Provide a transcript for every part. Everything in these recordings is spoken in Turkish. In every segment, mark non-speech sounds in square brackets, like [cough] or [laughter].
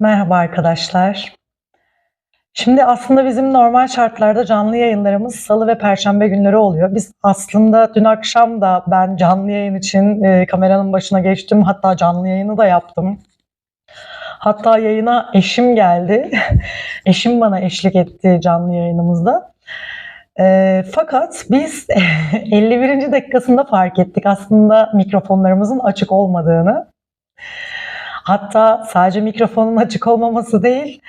Merhaba arkadaşlar. Şimdi aslında bizim normal şartlarda canlı yayınlarımız salı ve perşembe günleri oluyor. Biz aslında dün akşam da ben canlı yayın için e, kameranın başına geçtim. Hatta canlı yayını da yaptım. Hatta yayına eşim geldi. [laughs] eşim bana eşlik etti canlı yayınımızda. E, fakat biz [laughs] 51. dakikasında fark ettik aslında mikrofonlarımızın açık olmadığını. Hatta sadece mikrofonun açık olmaması değil,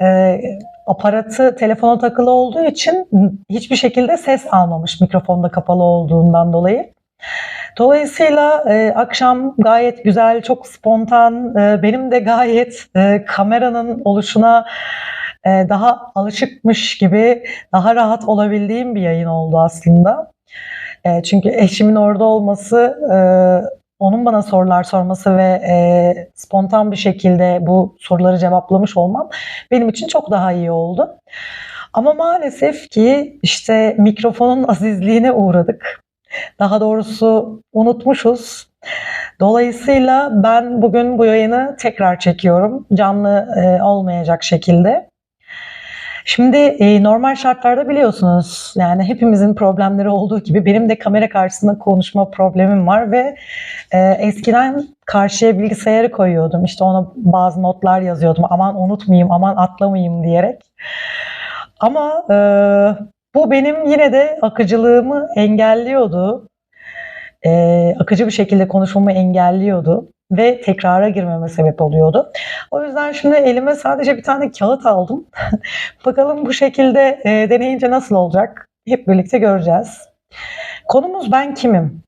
e, aparatı telefona takılı olduğu için hiçbir şekilde ses almamış mikrofonda kapalı olduğundan dolayı. Dolayısıyla e, akşam gayet güzel, çok spontan, e, benim de gayet e, kameranın oluşuna e, daha alışıkmış gibi daha rahat olabildiğim bir yayın oldu aslında. E, çünkü eşimin orada olması e, onun bana sorular sorması ve e, spontan bir şekilde bu soruları cevaplamış olmam benim için çok daha iyi oldu. Ama maalesef ki işte mikrofonun [laughs] azizliğine uğradık. Daha doğrusu unutmuşuz. Dolayısıyla ben bugün bu yayını tekrar çekiyorum. Canlı e, olmayacak şekilde. Şimdi e, normal şartlarda biliyorsunuz yani hepimizin problemleri olduğu gibi benim de kamera karşısında konuşma problemim var ve e, eskiden karşıya bilgisayarı koyuyordum. İşte ona bazı notlar yazıyordum. Aman unutmayayım, aman atlamayayım diyerek. Ama e, bu benim yine de akıcılığımı engelliyordu. E, akıcı bir şekilde konuşmamı engelliyordu ve tekrara girmeme sebep oluyordu. O yüzden şimdi elime sadece bir tane kağıt aldım. [laughs] Bakalım bu şekilde e, deneyince nasıl olacak? Hep birlikte göreceğiz. Konumuz ben kimim?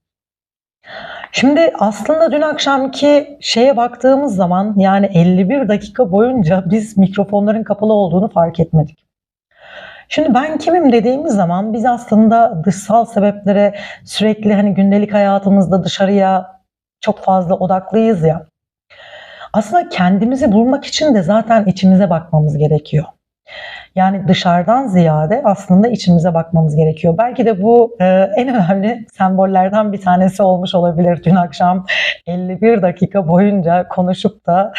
Şimdi aslında dün akşamki şeye baktığımız zaman yani 51 dakika boyunca biz mikrofonların kapalı olduğunu fark etmedik. Şimdi ben kimim dediğimiz zaman biz aslında dışsal sebeplere sürekli hani gündelik hayatımızda dışarıya çok fazla odaklıyız ya. Aslında kendimizi bulmak için de zaten içimize bakmamız gerekiyor. Yani dışarıdan ziyade aslında içimize bakmamız gerekiyor. Belki de bu e, en önemli sembollerden bir tanesi olmuş olabilir. Dün akşam 51 dakika boyunca konuşup da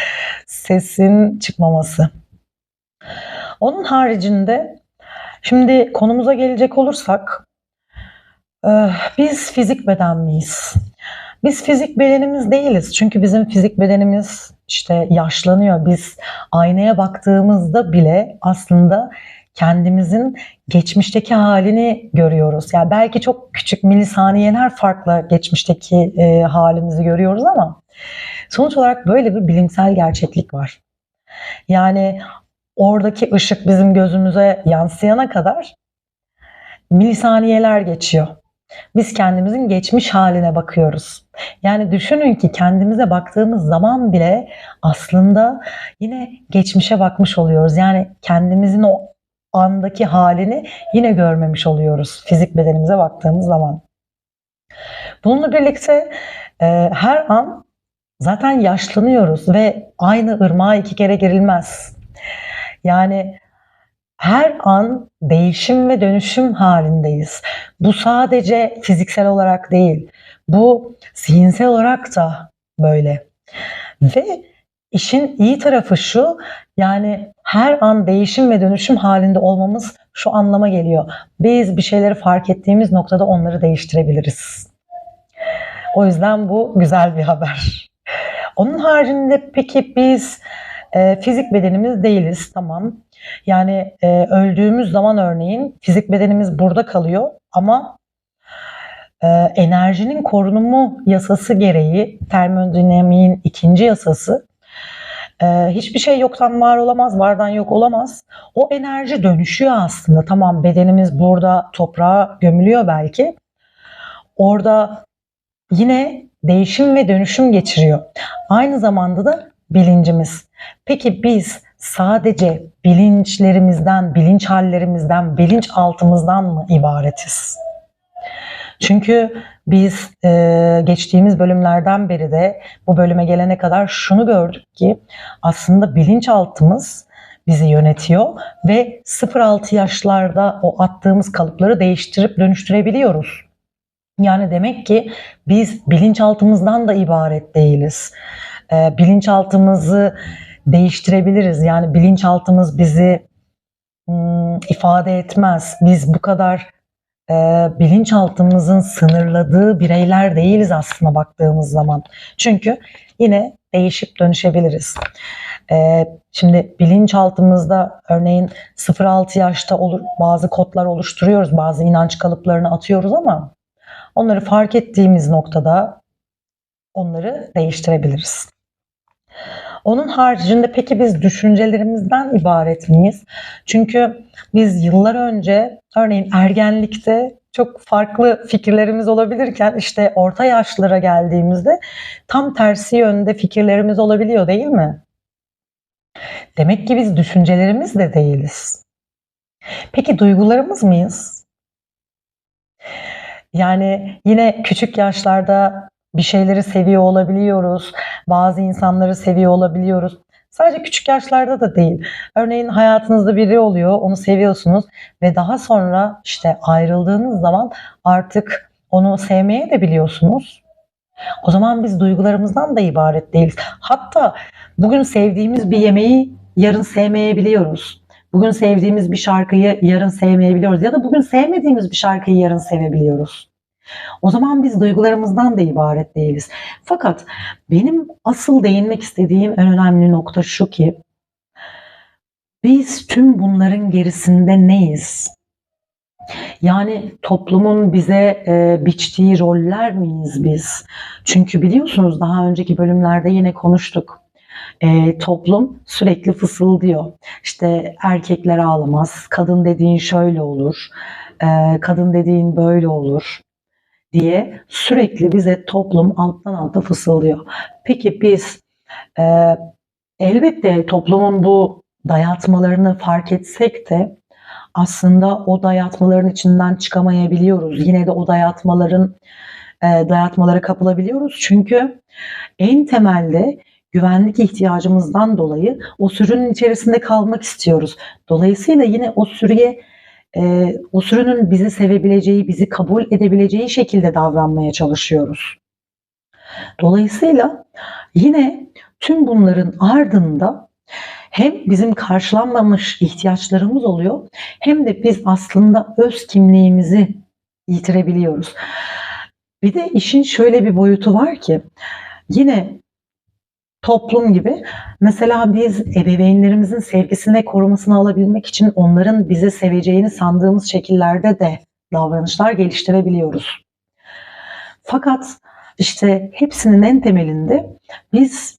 sesin çıkmaması. Onun haricinde şimdi konumuza gelecek olursak e, biz fizik beden miyiz? Biz fizik bedenimiz değiliz. Çünkü bizim fizik bedenimiz işte yaşlanıyor. Biz aynaya baktığımızda bile aslında kendimizin geçmişteki halini görüyoruz. Yani belki çok küçük milisaniyeler farklı geçmişteki e, halimizi görüyoruz ama sonuç olarak böyle bir bilimsel gerçeklik var. Yani oradaki ışık bizim gözümüze yansıyana kadar milisaniyeler geçiyor. Biz kendimizin geçmiş haline bakıyoruz. Yani düşünün ki kendimize baktığımız zaman bile aslında yine geçmişe bakmış oluyoruz. Yani kendimizin o andaki halini yine görmemiş oluyoruz fizik bedenimize baktığımız zaman. Bununla birlikte e, her an zaten yaşlanıyoruz ve aynı ırmağa iki kere girilmez. Yani her an değişim ve dönüşüm halindeyiz. Bu sadece fiziksel olarak değil, bu zihinsel olarak da böyle. Ve işin iyi tarafı şu, yani her an değişim ve dönüşüm halinde olmamız şu anlama geliyor. Biz bir şeyleri fark ettiğimiz noktada onları değiştirebiliriz. O yüzden bu güzel bir haber. Onun haricinde peki biz e, fizik bedenimiz değiliz tamam. Yani e, öldüğümüz zaman örneğin fizik bedenimiz burada kalıyor ama e, enerjinin korunumu yasası gereği termodinamiğin ikinci yasası e, hiçbir şey yoktan var olamaz, vardan yok olamaz. O enerji dönüşüyor aslında. Tamam bedenimiz burada toprağa gömülüyor belki. Orada yine değişim ve dönüşüm geçiriyor. Aynı zamanda da bilincimiz. Peki biz sadece bilinçlerimizden, bilinç hallerimizden, bilinç altımızdan mı ibaretiz? Çünkü biz e, geçtiğimiz bölümlerden beri de bu bölüme gelene kadar şunu gördük ki aslında bilinçaltımız bizi yönetiyor ve 0-6 yaşlarda o attığımız kalıpları değiştirip dönüştürebiliyoruz. Yani demek ki biz bilinçaltımızdan da ibaret değiliz. E, bilinçaltımızı değiştirebiliriz. Yani bilinçaltımız bizi ım, ifade etmez. Biz bu kadar e, bilinçaltımızın sınırladığı bireyler değiliz aslında baktığımız zaman. Çünkü yine değişip dönüşebiliriz. E, şimdi bilinçaltımızda örneğin 0-6 yaşta olur, bazı kodlar oluşturuyoruz, bazı inanç kalıplarını atıyoruz ama onları fark ettiğimiz noktada onları değiştirebiliriz. Onun haricinde peki biz düşüncelerimizden ibaret miyiz? Çünkü biz yıllar önce örneğin ergenlikte çok farklı fikirlerimiz olabilirken işte orta yaşlara geldiğimizde tam tersi yönde fikirlerimiz olabiliyor değil mi? Demek ki biz düşüncelerimiz de değiliz. Peki duygularımız mıyız? Yani yine küçük yaşlarda bir şeyleri seviyor olabiliyoruz. Bazı insanları seviyor olabiliyoruz. Sadece küçük yaşlarda da değil. Örneğin hayatınızda biri oluyor, onu seviyorsunuz ve daha sonra işte ayrıldığınız zaman artık onu sevmeye de biliyorsunuz. O zaman biz duygularımızdan da ibaret değiliz. Hatta bugün sevdiğimiz bir yemeği yarın sevmeyebiliyoruz. Bugün sevdiğimiz bir şarkıyı yarın sevmeyebiliyoruz ya da bugün sevmediğimiz bir şarkıyı yarın sevebiliyoruz. O zaman biz duygularımızdan da ibaret değiliz. Fakat benim asıl değinmek istediğim en önemli nokta şu ki biz tüm bunların gerisinde neyiz? Yani toplumun bize e, biçtiği roller miyiz biz? Çünkü biliyorsunuz daha önceki bölümlerde yine konuştuk. E, toplum sürekli fısıldıyor. İşte erkekler ağlamaz, kadın dediğin şöyle olur, e, kadın dediğin böyle olur diye sürekli bize toplum alttan alta fısıldıyor. Peki biz e, elbette toplumun bu dayatmalarını fark etsek de aslında o dayatmaların içinden çıkamayabiliyoruz. Yine de o dayatmaların e, dayatmalara kapılabiliyoruz. Çünkü en temelde güvenlik ihtiyacımızdan dolayı o sürünün içerisinde kalmak istiyoruz. Dolayısıyla yine o sürüye e, o sürünün bizi sevebileceği, bizi kabul edebileceği şekilde davranmaya çalışıyoruz. Dolayısıyla yine tüm bunların ardında hem bizim karşılanmamış ihtiyaçlarımız oluyor hem de biz aslında öz kimliğimizi yitirebiliyoruz. Bir de işin şöyle bir boyutu var ki yine toplum gibi mesela biz ebeveynlerimizin sevgisini ve korumasını alabilmek için onların bizi seveceğini sandığımız şekillerde de davranışlar geliştirebiliyoruz. Fakat işte hepsinin en temelinde biz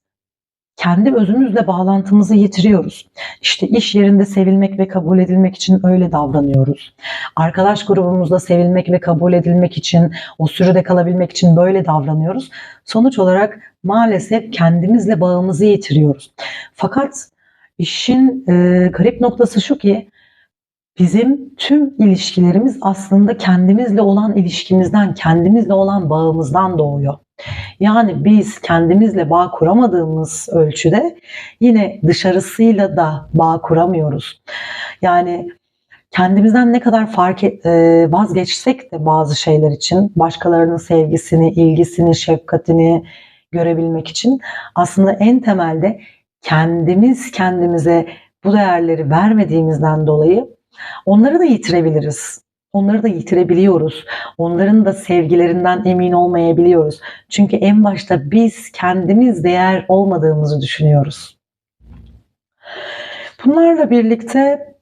kendi özümüzle bağlantımızı yitiriyoruz. İşte iş yerinde sevilmek ve kabul edilmek için öyle davranıyoruz. Arkadaş grubumuzda sevilmek ve kabul edilmek için, o sürüde kalabilmek için böyle davranıyoruz. Sonuç olarak maalesef kendimizle bağımızı yitiriyoruz. Fakat işin e, garip noktası şu ki bizim tüm ilişkilerimiz aslında kendimizle olan ilişkimizden, kendimizle olan bağımızdan doğuyor. Yani biz kendimizle bağ kuramadığımız ölçüde yine dışarısıyla da bağ kuramıyoruz. Yani kendimizden ne kadar fark e, vazgeçsek de bazı şeyler için başkalarının sevgisini, ilgisini, şefkatini görebilmek için aslında en temelde kendimiz kendimize bu değerleri vermediğimizden dolayı onları da yitirebiliriz. Onları da yitirebiliyoruz. Onların da sevgilerinden emin olmayabiliyoruz. Çünkü en başta biz kendimiz değer olmadığımızı düşünüyoruz. Bunlarla birlikte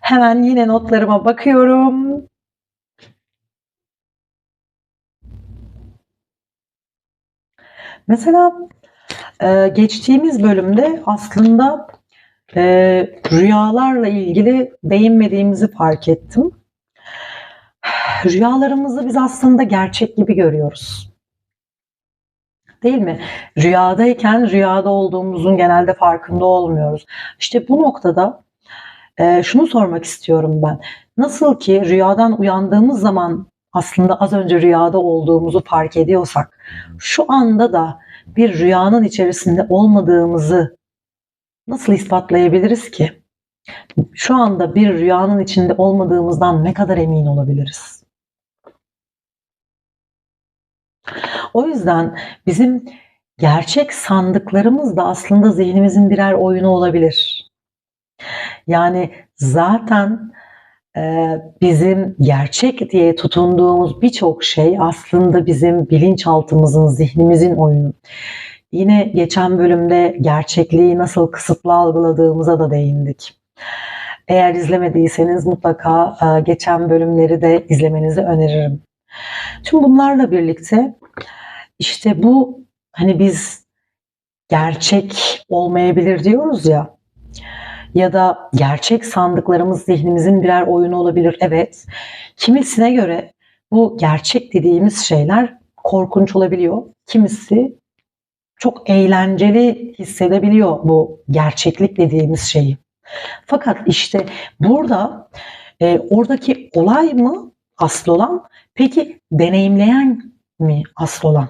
hemen yine notlarıma bakıyorum. Mesela geçtiğimiz bölümde aslında e, rüyalarla ilgili değinmediğimizi fark ettim. Rüyalarımızı biz aslında gerçek gibi görüyoruz. Değil mi? Rüyadayken rüyada olduğumuzun genelde farkında olmuyoruz. İşte bu noktada e, şunu sormak istiyorum ben. Nasıl ki rüyadan uyandığımız zaman aslında az önce rüyada olduğumuzu fark ediyorsak, şu anda da bir rüyanın içerisinde olmadığımızı nasıl ispatlayabiliriz ki? Şu anda bir rüyanın içinde olmadığımızdan ne kadar emin olabiliriz? O yüzden bizim gerçek sandıklarımız da aslında zihnimizin birer oyunu olabilir. Yani zaten e, bizim gerçek diye tutunduğumuz birçok şey aslında bizim bilinçaltımızın, zihnimizin oyunu. Yine geçen bölümde gerçekliği nasıl kısıtlı algıladığımıza da değindik. Eğer izlemediyseniz mutlaka e, geçen bölümleri de izlemenizi öneririm. Tüm bunlarla birlikte işte bu hani biz gerçek olmayabilir diyoruz ya ya da gerçek sandıklarımız zihnimizin birer oyunu olabilir. Evet. Kimisine göre bu gerçek dediğimiz şeyler korkunç olabiliyor. Kimisi çok eğlenceli hissedebiliyor bu gerçeklik dediğimiz şeyi. Fakat işte burada e, oradaki olay mı asıl olan? Peki deneyimleyen mi asıl olan?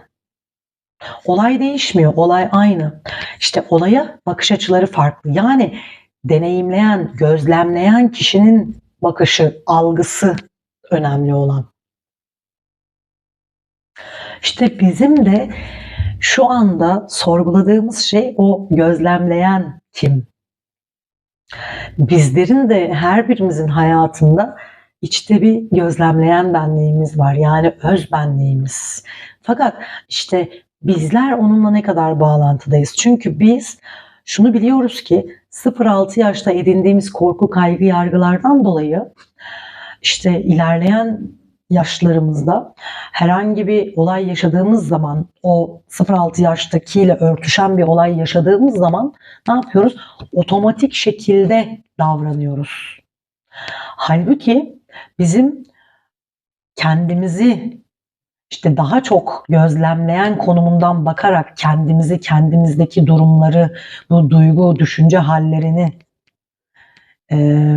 Olay değişmiyor, olay aynı. İşte olaya bakış açıları farklı. Yani deneyimleyen, gözlemleyen kişinin bakışı, algısı önemli olan. İşte bizim de şu anda sorguladığımız şey o gözlemleyen kim? Bizlerin de her birimizin hayatında içte bir gözlemleyen benliğimiz var. Yani öz benliğimiz. Fakat işte bizler onunla ne kadar bağlantıdayız? Çünkü biz şunu biliyoruz ki 0-6 yaşta edindiğimiz korku, kaygı, yargılardan dolayı işte ilerleyen yaşlarımızda herhangi bir olay yaşadığımız zaman o 0-6 yaştakiyle örtüşen bir olay yaşadığımız zaman ne yapıyoruz? Otomatik şekilde davranıyoruz. Halbuki bizim kendimizi işte daha çok gözlemleyen konumundan bakarak kendimizi, kendimizdeki durumları, bu duygu, düşünce hallerini e,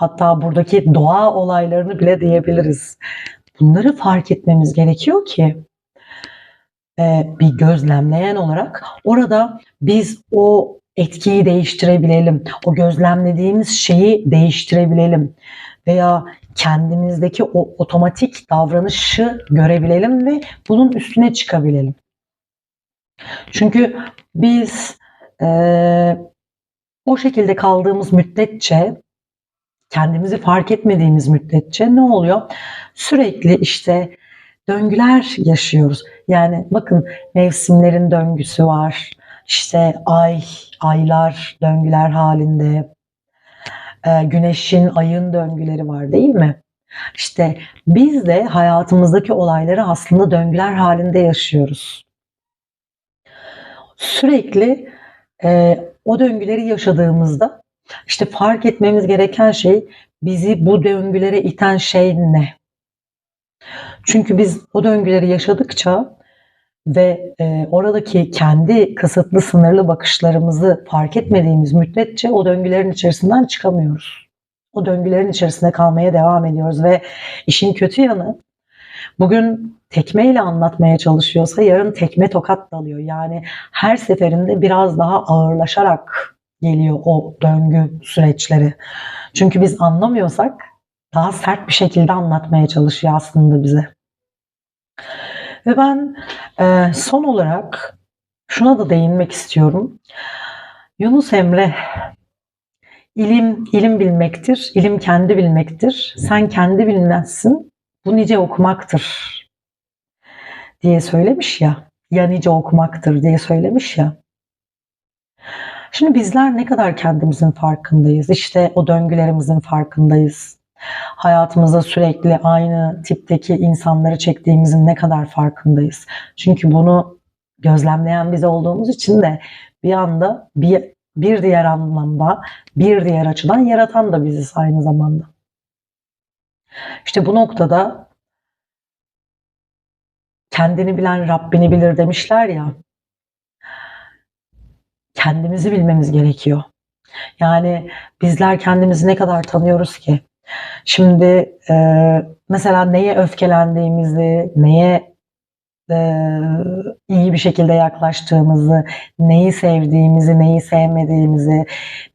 hatta buradaki doğa olaylarını bile diyebiliriz. Bunları fark etmemiz gerekiyor ki e, bir gözlemleyen olarak orada biz o etkiyi değiştirebilelim. O gözlemlediğimiz şeyi değiştirebilelim. Veya kendimizdeki o otomatik davranışı görebilelim ve bunun üstüne çıkabilelim. Çünkü biz e, o şekilde kaldığımız müddetçe kendimizi fark etmediğimiz müddetçe ne oluyor? Sürekli işte döngüler yaşıyoruz. Yani bakın mevsimlerin döngüsü var. İşte ay, aylar döngüler halinde e, güneşin, ayın döngüleri var değil mi? İşte biz de hayatımızdaki olayları aslında döngüler halinde yaşıyoruz. Sürekli e, o döngüleri yaşadığımızda işte fark etmemiz gereken şey bizi bu döngülere iten şey ne? Çünkü biz o döngüleri yaşadıkça ve e, oradaki kendi kısıtlı sınırlı bakışlarımızı fark etmediğimiz müddetçe o döngülerin içerisinden çıkamıyoruz. O döngülerin içerisinde kalmaya devam ediyoruz ve işin kötü yanı bugün tekmeyle anlatmaya çalışıyorsa yarın tekme tokat dalıyor. Yani her seferinde biraz daha ağırlaşarak geliyor o döngü süreçleri. Çünkü biz anlamıyorsak daha sert bir şekilde anlatmaya çalışıyor aslında bize. Ve ben e, son olarak şuna da değinmek istiyorum. Yunus Emre ilim ilim bilmektir, ilim kendi bilmektir. Sen kendi bilmezsin, bu nice okumaktır diye söylemiş ya. Ya nice okumaktır diye söylemiş ya. Şimdi bizler ne kadar kendimizin farkındayız? İşte o döngülerimizin farkındayız hayatımızda sürekli aynı tipteki insanları çektiğimizin ne kadar farkındayız. Çünkü bunu gözlemleyen biz olduğumuz için de bir anda bir, bir diğer anlamda, bir diğer açıdan yaratan da biziz aynı zamanda. İşte bu noktada kendini bilen Rabbini bilir demişler ya. Kendimizi bilmemiz gerekiyor. Yani bizler kendimizi ne kadar tanıyoruz ki? Şimdi e, mesela neye öfkelendiğimizi, neye e, iyi bir şekilde yaklaştığımızı, neyi sevdiğimizi, neyi sevmediğimizi,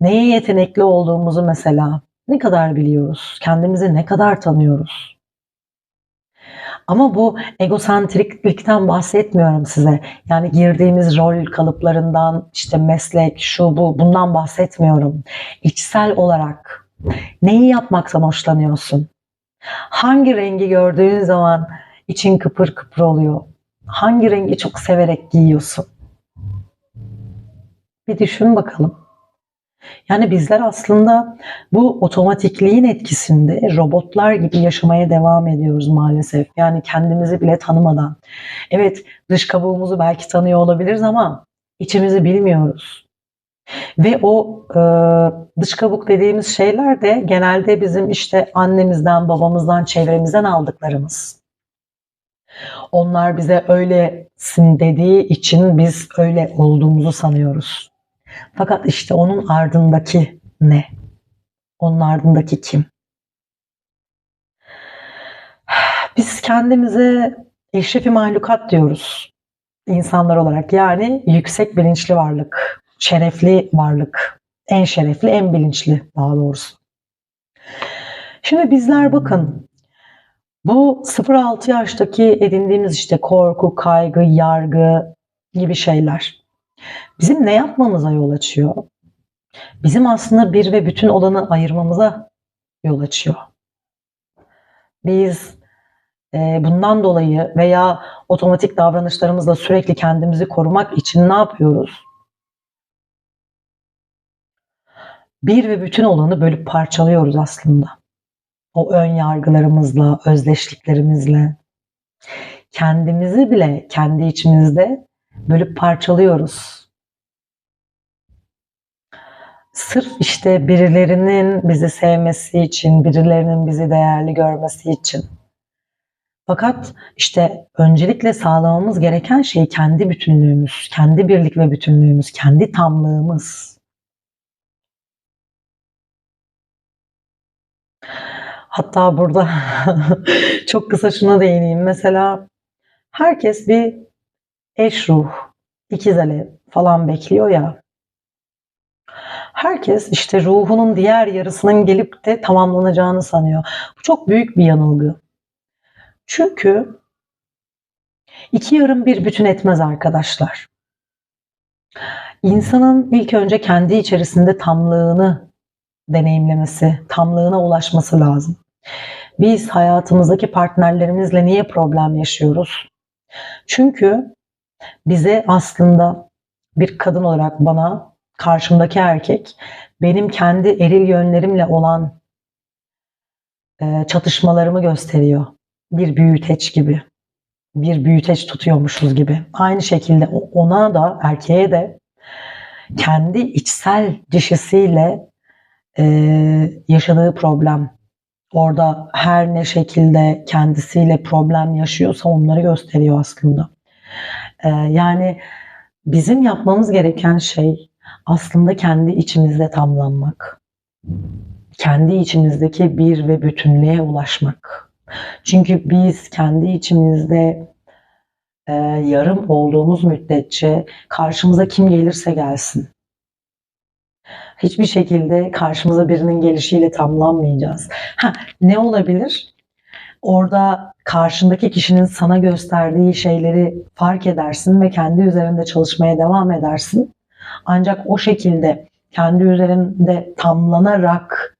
neye yetenekli olduğumuzu mesela ne kadar biliyoruz? Kendimizi ne kadar tanıyoruz? Ama bu egosentriklikten bahsetmiyorum size. Yani girdiğimiz rol kalıplarından, işte meslek, şu bu bundan bahsetmiyorum. İçsel olarak neyi yapmaktan hoşlanıyorsun? Hangi rengi gördüğün zaman için kıpır kıpır oluyor? Hangi rengi çok severek giyiyorsun? Bir düşün bakalım. Yani bizler aslında bu otomatikliğin etkisinde robotlar gibi yaşamaya devam ediyoruz maalesef. Yani kendimizi bile tanımadan. Evet dış kabuğumuzu belki tanıyor olabiliriz ama içimizi bilmiyoruz. Ve o e, dış kabuk dediğimiz şeyler de genelde bizim işte annemizden, babamızdan, çevremizden aldıklarımız. Onlar bize öylesin dediği için biz öyle olduğumuzu sanıyoruz. Fakat işte onun ardındaki ne? Onun ardındaki kim? Biz kendimize eşrefi mahlukat diyoruz insanlar olarak. Yani yüksek bilinçli varlık, şerefli varlık, en şerefli, en bilinçli daha doğrusu. Şimdi bizler bakın bu 0-6 yaştaki edindiğimiz işte korku, kaygı, yargı gibi şeyler bizim ne yapmamıza yol açıyor? Bizim aslında bir ve bütün olanı ayırmamıza yol açıyor. Biz e, bundan dolayı veya otomatik davranışlarımızla sürekli kendimizi korumak için ne yapıyoruz? Bir ve bütün olanı bölüp parçalıyoruz aslında. O ön yargılarımızla, özdeşliklerimizle. Kendimizi bile kendi içimizde bölüp parçalıyoruz. Sırf işte birilerinin bizi sevmesi için, birilerinin bizi değerli görmesi için. Fakat işte öncelikle sağlamamız gereken şey kendi bütünlüğümüz, kendi birlik ve bütünlüğümüz, kendi tamlığımız. Hatta burada [laughs] çok kısa şuna değineyim. Mesela herkes bir eş ruh, ikiz alev falan bekliyor ya. Herkes işte ruhunun diğer yarısının gelip de tamamlanacağını sanıyor. Bu çok büyük bir yanılgı. Çünkü iki yarım bir bütün etmez arkadaşlar. İnsanın ilk önce kendi içerisinde tamlığını deneyimlemesi, tamlığına ulaşması lazım. Biz hayatımızdaki partnerlerimizle niye problem yaşıyoruz? Çünkü bize aslında bir kadın olarak bana karşımdaki erkek benim kendi eril yönlerimle olan e, çatışmalarımı gösteriyor. Bir büyüteç gibi. Bir büyüteç tutuyormuşuz gibi. Aynı şekilde ona da erkeğe de kendi içsel dişisiyle e, yaşadığı problem orada her ne şekilde kendisiyle problem yaşıyorsa onları gösteriyor aslında. Ee, yani bizim yapmamız gereken şey aslında kendi içimizde tamlanmak. Kendi içimizdeki bir ve bütünlüğe ulaşmak. Çünkü biz kendi içimizde e, yarım olduğumuz müddetçe karşımıza kim gelirse gelsin. Hiçbir şekilde karşımıza birinin gelişiyle tamlanmayacağız. Ha, ne olabilir? Orada karşındaki kişinin sana gösterdiği şeyleri fark edersin ve kendi üzerinde çalışmaya devam edersin. Ancak o şekilde kendi üzerinde tamlanarak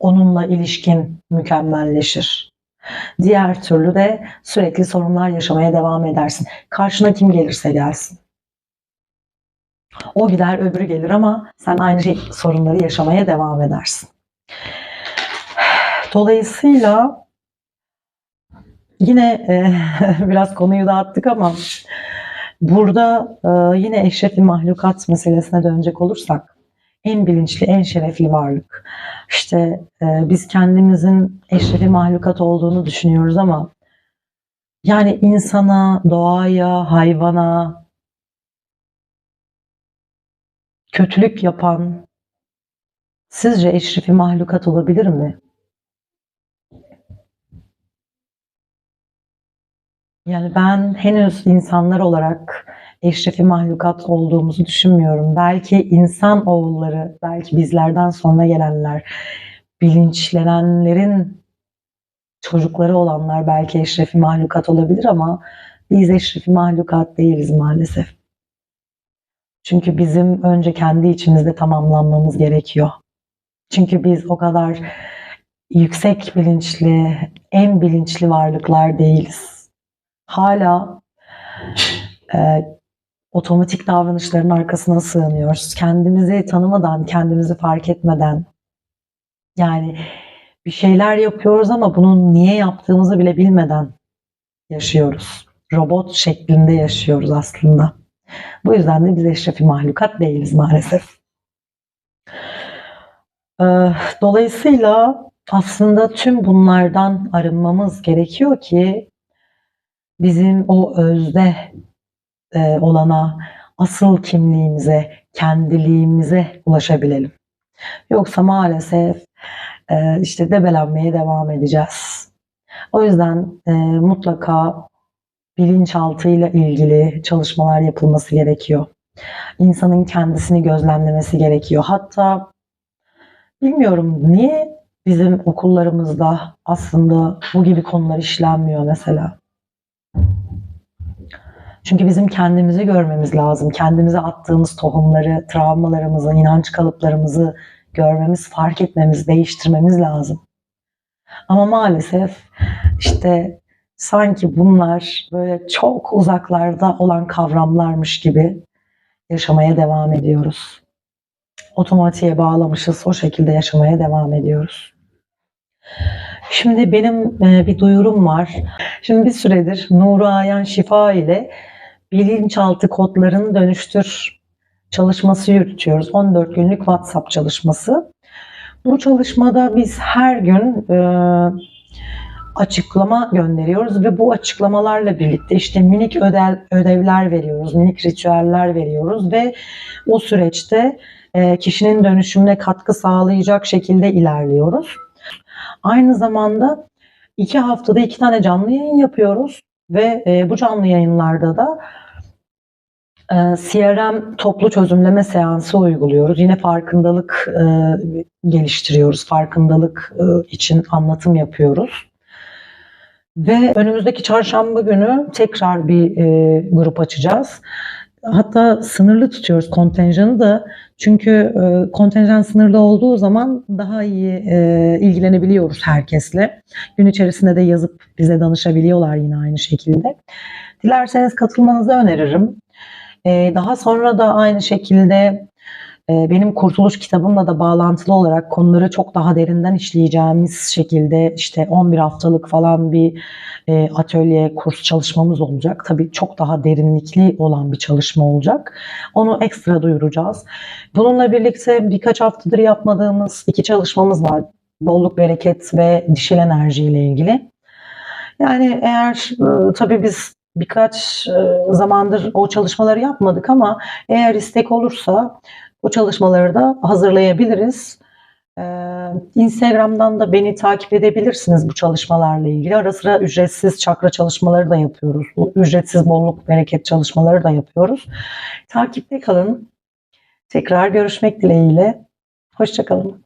onunla ilişkin mükemmelleşir. Diğer türlü de sürekli sorunlar yaşamaya devam edersin. Karşına kim gelirse gelsin. O gider öbürü gelir ama sen aynı şey, sorunları yaşamaya devam edersin. Dolayısıyla Yine e, [laughs] biraz konuyu dağıttık ama burada e, yine eşrefi mahlukat meselesine dönecek olursak en bilinçli, en şerefli varlık. İşte e, biz kendimizin eşrefi mahlukat olduğunu düşünüyoruz ama yani insana, doğaya, hayvana kötülük yapan sizce eşrefi mahlukat olabilir mi? Yani ben henüz insanlar olarak eşrefi mahlukat olduğumuzu düşünmüyorum. Belki insan oğulları, belki bizlerden sonra gelenler, bilinçlenenlerin çocukları olanlar belki eşrefi mahlukat olabilir ama biz eşrefi mahlukat değiliz maalesef. Çünkü bizim önce kendi içimizde tamamlanmamız gerekiyor. Çünkü biz o kadar yüksek bilinçli, en bilinçli varlıklar değiliz. Hala e, otomatik davranışların arkasına sığınıyoruz. Kendimizi tanımadan, kendimizi fark etmeden yani bir şeyler yapıyoruz ama bunun niye yaptığımızı bile bilmeden yaşıyoruz. Robot şeklinde yaşıyoruz aslında. Bu yüzden de biz eşrefi mahlukat değiliz maalesef. Ee, Dolayısıyla aslında tüm bunlardan arınmamız gerekiyor ki bizim o özde e, olana, asıl kimliğimize, kendiliğimize ulaşabilelim. Yoksa maalesef e, işte debelenmeye devam edeceğiz. O yüzden e, mutlaka bilinçaltıyla ilgili çalışmalar yapılması gerekiyor. İnsanın kendisini gözlemlemesi gerekiyor. Hatta bilmiyorum niye bizim okullarımızda aslında bu gibi konular işlenmiyor mesela. Çünkü bizim kendimizi görmemiz lazım. Kendimize attığımız tohumları, travmalarımızı, inanç kalıplarımızı görmemiz, fark etmemiz, değiştirmemiz lazım. Ama maalesef işte sanki bunlar böyle çok uzaklarda olan kavramlarmış gibi yaşamaya devam ediyoruz. Otomatiğe bağlamışız, o şekilde yaşamaya devam ediyoruz. Şimdi benim e, bir duyurum var. Şimdi bir süredir Nuru Ayan Şifa ile bilinçaltı kodlarını dönüştür çalışması yürütüyoruz. 14 günlük WhatsApp çalışması. Bu çalışmada biz her gün e, açıklama gönderiyoruz ve bu açıklamalarla birlikte işte minik ödev, ödevler veriyoruz, minik ritüeller veriyoruz ve o süreçte e, kişinin dönüşümüne katkı sağlayacak şekilde ilerliyoruz. Aynı zamanda iki haftada iki tane canlı yayın yapıyoruz ve e, bu canlı yayınlarda da e, CRM toplu çözümleme seansı uyguluyoruz. Yine farkındalık e, geliştiriyoruz. Farkındalık e, için anlatım yapıyoruz. Ve önümüzdeki çarşamba günü tekrar bir e, grup açacağız. Hatta sınırlı tutuyoruz kontenjanı da çünkü e, kontenjan sınırlı olduğu zaman daha iyi e, ilgilenebiliyoruz herkesle. Gün içerisinde de yazıp bize danışabiliyorlar yine aynı şekilde. Dilerseniz katılmanızı öneririm. E, daha sonra da aynı şekilde benim Kurtuluş kitabımla da bağlantılı olarak konuları çok daha derinden işleyeceğimiz şekilde işte 11 haftalık falan bir e, atölye, kurs çalışmamız olacak. Tabii çok daha derinlikli olan bir çalışma olacak. Onu ekstra duyuracağız. Bununla birlikte birkaç haftadır yapmadığımız iki çalışmamız var. Bolluk, bereket ve dişil enerji ile ilgili. Yani eğer e, tabii biz birkaç e, zamandır o çalışmaları yapmadık ama eğer istek olursa bu çalışmaları da hazırlayabiliriz. Ee, Instagram'dan da beni takip edebilirsiniz bu çalışmalarla ilgili. Ara sıra ücretsiz çakra çalışmaları da yapıyoruz. Ücretsiz bolluk bereket çalışmaları da yapıyoruz. Takipte kalın. Tekrar görüşmek dileğiyle. Hoşçakalın.